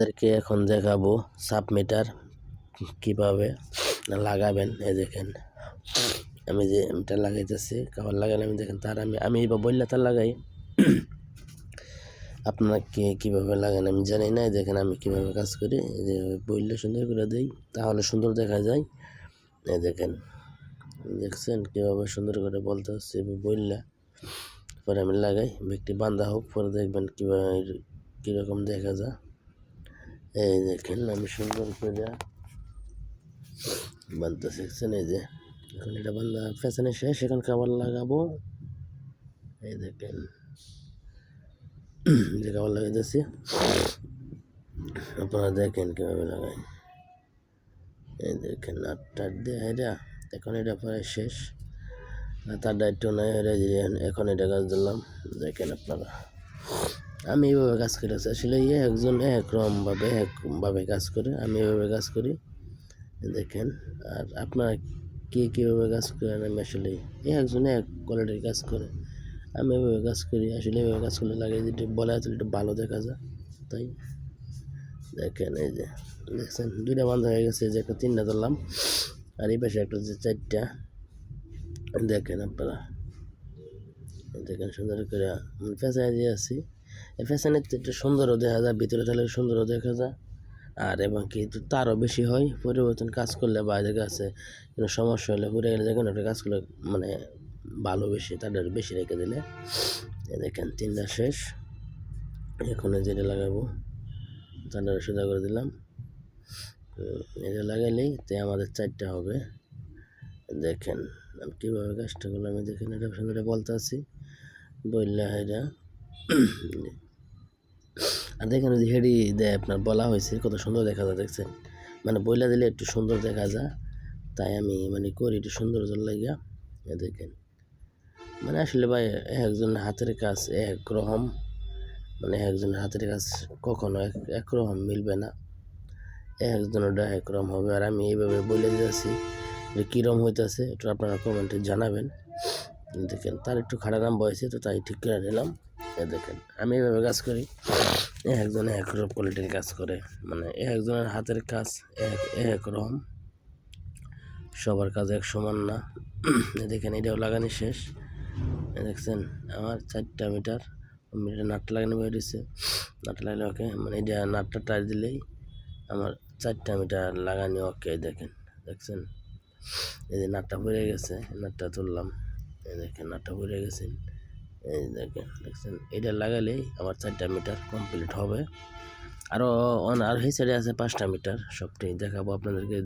আপনাদেরকে এখন দেখাবো সাব মিটার কীভাবে লাগাবেন। এই দেখেন, আমি যে মিটার লাগাইতেছি কাবার লাগালে আমি দেখেন, তার আমি আমি বা বললে তার লাগাই। আপনারা কে কীভাবে লাগান আমি জানি না দেখেন, আমি কীভাবে কাজ করি। বললে সুন্দর করে দিই, তাহলে সুন্দর দেখা যায়। এই দেখেন, দেখছেন কীভাবে সুন্দর করে বলতে হচ্ছে বললে পরে আমি লাগাই। ব্যক্তি বান্ধা হোক, পরে দেখবেন কীভাবে কীরকম দেখা যায়। এই দেখেন আমি সুন্দর করে বানতে শিখছেন এই যে এখন এটা বান্ধা ফ্যাশনে শেষ এখন খাবার লাগাবো এই দেখেন যে খাবার লাগাইতেছি আপনারা দেখেন কীভাবে লাগাই এই দেখেন আটটা দিয়ে এটা এখন এটা প্রায় শেষ তার দায়িত্ব নাই এটা এখন এটা গাছ দিলাম দেখেন আপনারা আমি এইভাবে কাজ করেছি আসলে ইয়ে একজন একরকমভাবে একভাবে কাজ করে। আমি এভাবে কাজ করি। দেখেন, আর আপনারা কে কীভাবে কাজ করেন? আমি আসলে এ একজন এক কোয়ালিটির কাজ করে। আমি এভাবে কাজ করি। আসলে এভাবে কাজ করলে লাগে যে, একটু বলা আছে একটু ভালো দেখা যায়। তাই? দেখেন, এই যে, দেখছেন? দুইটা বন্ধ হয়ে গেছে। যে একটা তিনটা ধরলাম। আর এই পাশে একটা যে চারটা। দেখেন আপনারা। দেখেন, সুন্দর করে ফ্যাশনে দিয়ে আছি ফ্যাশনের একটু সুন্দরও দেখা যায়, ভিতরে তাহলে সুন্দরও দেখা যায়। আর এবং কি তারও বেশি হয়, পরিবর্তন কাজ করলে বাইরে কাছে কোনো সমস্যা হলে ঘুরে গেলে কোনো একটা কাজ করলে মানে ভালো বেশি তাদের বেশি রেখে দিলে। দেখেন, তিনটা শেষ। এখন যেটা লাগাবো তাদের সোজা করে দিলাম। এটা লাগাইলেই তো আমাদের চারটা হবে। দেখেন, আমি কীভাবে কাজটা করলাম, আমি দেখেন এটা সুন্দর বলতে আছি। বললে এটা। আর দেখেন ওই হেডি দেয় আপনার, বলা হয়েছে, কত সুন্দর দেখা যায়, দেখছেন? মানে বইলা দিলে একটু সুন্দর দেখা যায়, তাই আমি মানে করি, একটু সুন্দর জল লাগিয়া দেখেন। মানে আসলে ভাই একজন হাতের কাজ একরকম মানে একজনের হাতের কাজ কখনো এক একরকম মিলবে না। একজনেরটা একরকম হবে, আর আমি এইভাবে বলে দিয়েছি যে কীরকম হইতেছে, একটু আপনারা কমেন্টে জানাবেন। দেখেন, তার একটু খারাপ নাম বয়সে, তো তাই ঠিক করে নিলাম। দেখেন, আমি এইভাবে কাজ করি একজনে এক রকম কোয়ালিটির কাজ করে মানে একজনের হাতের কাজ এক এক রকম সবার কাজ এক সমান না। দেখেন, এটাও লাগানি শেষ। দেখছেন, আমার চারটা মিটার মিটার নাটটা লাগানো বেরিয়েছে নাট লাগলে ওকে মানে এটা নাটটা টাচ দিলেই আমার চারটা মিটার লাগানি ওকে দেখেন, দেখছেন? এই যে নাটটা পড়ে গেছে, নাটটা তুললাম। এই দেখেন, নাটটা পড়ে গেছে। দেখছেন? এটা লাগালেই আমার চারটা মিটার কমপ্লিট হবে। আরও অন আর সাইডে আছে পাঁচটা মিটার, সবটাই দেখাবো আপনাদেরকে।